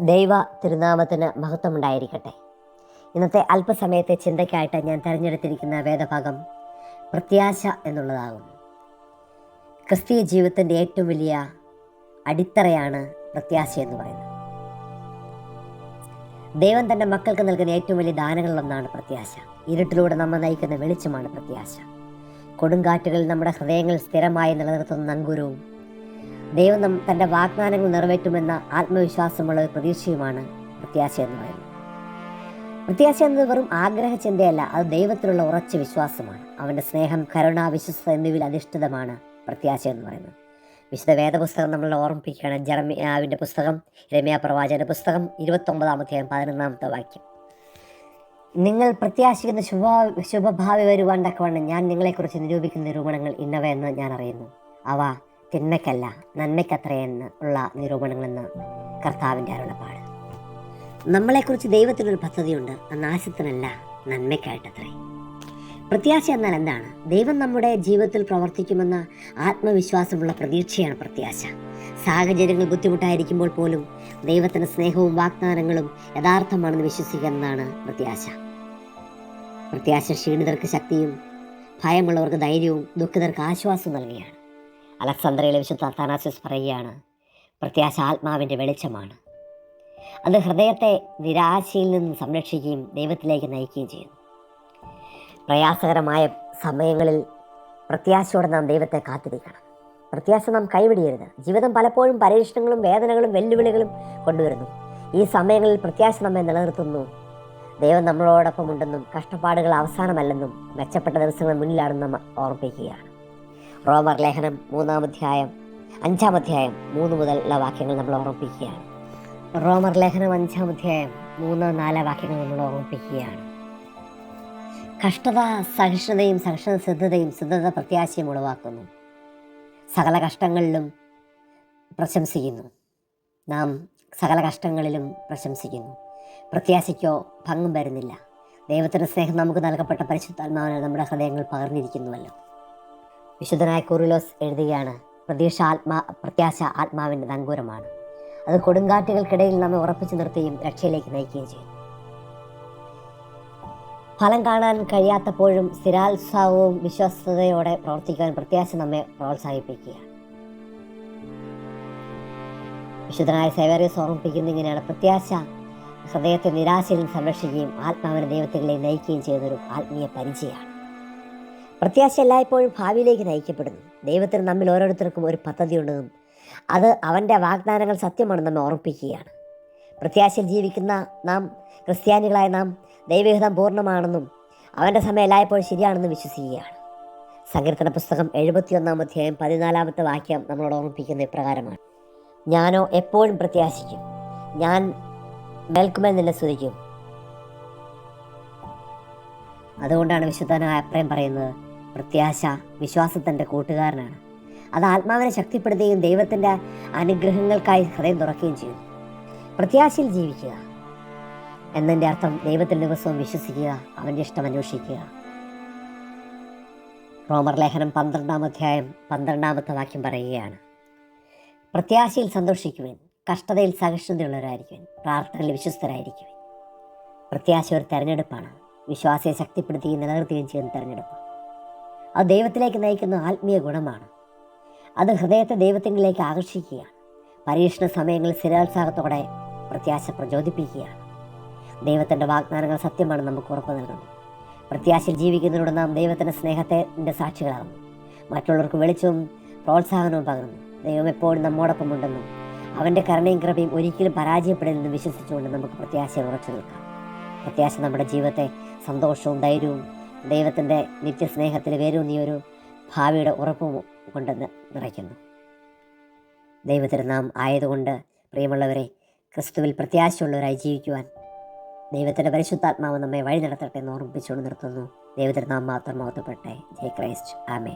ദൈവ തിരുനാമത്തിന് മഹത്വമുണ്ടായിരിക്കട്ടെ. ഇന്നത്തെ അല്പസമയത്തെ ചിന്തയ്ക്കായിട്ട് ഞാൻ തിരഞ്ഞെടുത്തിരിക്കുന്ന വേദഭാഗം പ്രത്യാശ എന്നുള്ളതാകുന്നു ക്രിസ്തീയ ജീവിതത്തിന്റെ ഏറ്റവും വലിയ അടിത്തറയാണ് പ്രത്യാശ എന്ന് പറയുന്നത്. ദൈവം തന്റെ മക്കൾക്ക് നൽകുന്ന ഏറ്റവും വലിയ ദാനങ്ങളിലൊന്നാണ് പ്രത്യാശ. ഇരുട്ടിലൂടെ നമ്മൾ നയിക്കുന്ന വെളിച്ചമാണ് പ്രത്യാശ. കൊടുങ്കാറ്റുകളിൽ നമ്മുടെ ഹൃദയങ്ങൾ സ്ഥിരമായി നിലനിർത്തുന്ന നങ്കൂരവും ദൈവം തന്റെ വാഗ്ദാനങ്ങൾ നിറവേറ്റുമെന്ന ആത്മവിശ്വാസമുള്ള ഒരു പ്രതീക്ഷയുമാണ് പ്രത്യാശ എന്ന് പറയുന്നത്. പ്രത്യാശ എന്നത് വെറും ആഗ്രഹ ചിന്തയല്ല അത് ദൈവത്തിലുള്ള ഉറച്ച വിശ്വാസമാണ്. അവന്റെ സ്നേഹം കരുണ വിശ്വസ്ത എന്നിവയിൽ അധിഷ്ഠിതമാണ് പ്രത്യാശ എന്ന് പറയുന്നത്. വിശുദ്ധ വേദപുസ്തകം നമ്മളെ ഓർമ്മിപ്പിക്കുകയാണ്. ജർമിയാവിന്റെ പുസ്തകം രമ്യ പ്രവാചകന്റെ പുസ്തകം ഇരുപത്തൊമ്പതാമത്തെ പതിനൊന്നാമത്തെ വാക്യം. നിങ്ങൾ പ്രത്യാശിക്കുന്ന ശുഭ ശുഭഭാവി വരുവാൻ തക്കവണ്ണം ഞാൻ നിങ്ങളെക്കുറിച്ച് നിരൂപിക്കുന്ന നിരൂപണങ്ങൾ ഇന്നവയെന്ന് ഞാൻ അറിയുന്നു. അവ തിന്മയ്ക്കല്ല നന്മയ്ക്കത്രയെന്ന് ഉള്ള നിരൂപണങ്ങളെന്ന് കർത്താവിന്റെ അരുളപ്പാട്. നമ്മളെക്കുറിച്ച് ദൈവത്തിനൊരു പദ്ധതിയുണ്ട് നാശത്തിനല്ല നന്മയ്ക്കായിട്ടത്രേ. പ്രത്യാശ എന്നാൽ എന്താണ്? ദൈവം നമ്മുടെ ജീവിതത്തിൽ പ്രവർത്തിക്കുമെന്ന ആത്മവിശ്വാസമുള്ള പ്രതീക്ഷയാണ് പ്രത്യാശ. സാഹചര്യങ്ങൾ ബുദ്ധിമുട്ടായിരിക്കുമ്പോൾ പോലും ദൈവത്തിന്റെ സ്നേഹവും വാഗ്ദാനങ്ങളും യഥാർത്ഥമാണെന്ന് വിശ്വസിക്കുന്നതാണ് പ്രത്യാശ. പ്രത്യാശ ക്ഷീണിതർക്ക് ശക്തിയും ഭയമുള്ളവർക്ക് ധൈര്യവും ദുഃഖിതർക്ക് ആശ്വാസവും നൽകുകയാണ്. അലക്സാന്ദ്രയിലെ വിശുദ്ധ അത്താനാസിസ് പറയുകയാണ് പ്രത്യാശ ആത്മാവിന്റെ വെളിച്ചമാണ്. അത് ഹൃദയത്തെ നിരാശയിൽ നിന്ന് സംരക്ഷിക്കുകയും ദൈവത്തിലേക്ക് നയിക്കുകയും ചെയ്യുന്നു. പ്രയാസകരമായ സമയങ്ങളിൽ പ്രത്യാശയോടെ നാം ദൈവത്തെ കാത്തിരിക്കണം. പ്രത്യാശ നാം കൈവിടിയരുത്. ജീവിതം പലപ്പോഴും പരീക്ഷണങ്ങളും വേദനകളും വെല്ലുവിളികളും കൊണ്ടുവരുന്നു. ഈ സമയങ്ങളിൽ പ്രത്യാശ നമ്മെ നിലനിർത്തുന്നു. ദൈവം നമ്മളോടൊപ്പം ഉണ്ടെന്നും കഷ്ടപ്പാടുകൾ അവസാനമല്ലെന്നും മെച്ചപ്പെട്ട ദിവസങ്ങൾ മുന്നിലാണെന്നും ഓർമ്മിപ്പിക്കുകയാണ്. റോമർ ലേഖനം മൂന്നാം അധ്യായം അഞ്ചാം അധ്യായം മൂന്ന് മുതലുള്ള വാക്യങ്ങൾ നമ്മൾ ഓർമ്മിപ്പിക്കുകയാണ്. റോമർ ലേഖനം അഞ്ചാം അധ്യായം മൂന്ന് നാല് വാക്യങ്ങൾ നമ്മൾ ഓർമ്മിപ്പിക്കുകയാണ്. കഷ്ടത സഹിഷ്ണുതയും സഹിഷ്ണുത സിദ്ധതയും സിദ്ധത പ്രത്യാശയും ഉളവാക്കുന്നു. സകല കഷ്ടങ്ങളിലും പ്രശംസിക്കുന്നു. നാം സകല കഷ്ടങ്ങളിലും പ്രശംസിക്കുന്നു. പ്രത്യാശയ്ക്കോ ഭംഗം വരുന്നില്ല. ദൈവത്തിന്റെ സ്നേഹം നമുക്ക് നൽകപ്പെട്ട പരിശുദ്ധാത്മാവിനെ നമ്മുടെ ഹൃദയങ്ങൾ പകർന്നിരിക്കുന്നുവല്ലോ. വിശുദ്ധനായ കുറിലോസ് എഴുതുകയാണ് പ്രതീക്ഷ ആത്മാ പ്രത്യാശ ആത്മാവിന്റെ നങ്കൂരമാണ്. അത് കൊടുങ്കാറ്റുകൾക്കിടയിൽ നമ്മെ ഉറപ്പിച്ചു നിർത്തുകയും രക്ഷയിലേക്ക് നയിക്കുകയും ചെയ്യും. ഫലം കാണാൻ കഴിയാത്തപ്പോഴും സ്ഥിരാത്സാഹവും വിശ്വസ്തയോടെ പ്രവർത്തിക്കാൻ പ്രത്യാശ നമ്മെ പ്രോത്സാഹിപ്പിക്കുകയാണ്. വിശുദ്ധനായ സേവറിയസ് ഓർമ്മിപ്പിക്കുന്ന ഇങ്ങനെയാണ് പ്രത്യാശ ഹൃദയത്തെ നിരാശയിൽ സംരക്ഷിക്കുകയും ആത്മാവിനെ ദൈവത്തിലേക്ക് നയിക്കുകയും ചെയ്യുന്നൊരു ആത്മീയ പരിചയമാണ്. പ്രത്യാശ എല്ലായ്പ്പോഴും ഭാവിയിലേക്ക് നയിക്കപ്പെടുന്നു. ദൈവത്തിന് നമ്മിൽ ഓരോരുത്തർക്കും ഒരു പദ്ധതിയുണ്ടെന്നും അത് അവന്റെ വാഗ്ദാനങ്ങൾ സത്യമാണെന്ന് നമ്മെ ഓർമ്മിപ്പിക്കുകയാണ്. പ്രത്യാശയിൽ ജീവിക്കുന്ന നാം ക്രിസ്ത്യാനികളായ നാം ദൈവഹിതം പൂർണമാണെന്നും അവന്റെ സമയം എല്ലായ്പ്പോഴും ശരിയാണെന്നും വിശ്വസിക്കുകയാണ്. സങ്കീർത്തന പുസ്തകം എഴുപത്തിയൊന്നാം അധ്യായം പതിനാലാമത്തെ വാക്യം നമ്മളോട് ഓർമ്മിപ്പിക്കുന്ന ഇപ്രകാരമാണ്. ഞാനോ എപ്പോഴും പ്രത്യാശിക്കും. ഞാൻ മേൽക്കുമേൽ നിന്നെ അതുകൊണ്ടാണ് വിശുദ്ധനായ അപ്രയം പറയുന്നത് പ്രത്യാശ വിശ്വാസത്തിന്റെ കൂട്ടുകാരനാണ്. അത് ആത്മാവിനെ ശക്തിപ്പെടുത്തുകയും ദൈവത്തിന്റെ അനുഗ്രഹങ്ങൾക്കായി ഹൃദയം തുറക്കുകയും ചെയ്യുന്നു. പ്രത്യാശയിൽ ജീവിക്കുക. എന്നതിന്റെ അർത്ഥം ദൈവത്തിന്റെ ദിവസവും വിശ്വസിക്കുക അവന്റെ ഇഷ്ടം അന്വേഷിക്കുക. റോമർ ലേഖനം പന്ത്രണ്ടാം അധ്യായം പന്ത്രണ്ടാമത്തെ വാക്യം പറയുകയാണ്. പ്രത്യാശയിൽ സന്തോഷിക്കുവാൻ കഷ്ടതയിൽ സഹിഷ്ണുതയുള്ളവരായിരിക്കുവാൻ പ്രാർത്ഥനയിൽ വിശ്വസ്തരായിരിക്കുവാൻ. പ്രത്യാശ ഒരു തെരഞ്ഞെടുപ്പാണ്. വിശ്വാസിയെ ശക്തിപ്പെടുത്തുകയും നിലനിർത്തുകയും ചെയ്യുന്ന തെരഞ്ഞെടുപ്പ് അത് ദൈവത്തിലേക്ക് നയിക്കുന്ന ആത്മീയ ഗുണമാണ്. അത് ഹൃദയത്തെ ദൈവത്തിലേക്ക് ആകർഷിക്കുകയാണ്. പരീക്ഷണ സമയങ്ങളിൽ സ്ഥിരോത്സാഹത്തോടെ പ്രത്യാശ പ്രചോദിപ്പിക്കുകയാണ്. ദൈവത്തിന്റെ വാഗ്ദാനങ്ങൾ സത്യമാണ് നമുക്ക് ഉറപ്പ് നൽകുന്നത് പ്രത്യാശയിൽ ജീവിക്കുന്നതിലൂടെ നാം ദൈവത്തിന്റെ സ്നേഹത്തിന്റെ സാക്ഷികളാകുന്നു. മറ്റുള്ളവർക്ക് വെളിച്ചവും പ്രോത്സാഹനവും പകർന്നു ദൈവം എപ്പോഴും നമ്മോടൊപ്പം ഉണ്ടെന്നും അവന്റെ കരുണയും കൃപയും ഒരിക്കലും പരാജയപ്പെടില്ലെന്നും വിശ്വസിച്ചുകൊണ്ട് നമുക്ക് പ്രത്യാശയെ ഉറച്ചു നിൽക്കാം. പ്രത്യാശ നമ്മുടെ ജീവിതത്തെ സന്തോഷവും ധൈര്യവും ദൈവത്തിന്റെ നിത്യസ്നേഹത്തിൽ വേരൂന്നിയൊരു ഭാവിയുടെ ഉറപ്പ് കൊണ്ടെന്ന് നിറയ്ക്കുന്നു. ദൈവത്തിന് നാം ആയതുകൊണ്ട് പ്രിയമുള്ളവരെ ക്രിസ്തുവിൽ പ്രത്യാശയുള്ളവരായി ജീവിക്കുവാൻ ദൈവത്തിന്റെ പരിശുദ്ധാത്മാവ് നമ്മെ വഴി നടത്തട്ടെ എന്ന് ഓർമ്മിപ്പിച്ചുകൊണ്ട് നിർത്തുന്നു. ദൈവത്തിന് നാം മാത്രം മഹത്വപ്പെട്ടെ ജയ് ക്രൈസ്റ്റ്. ആമേ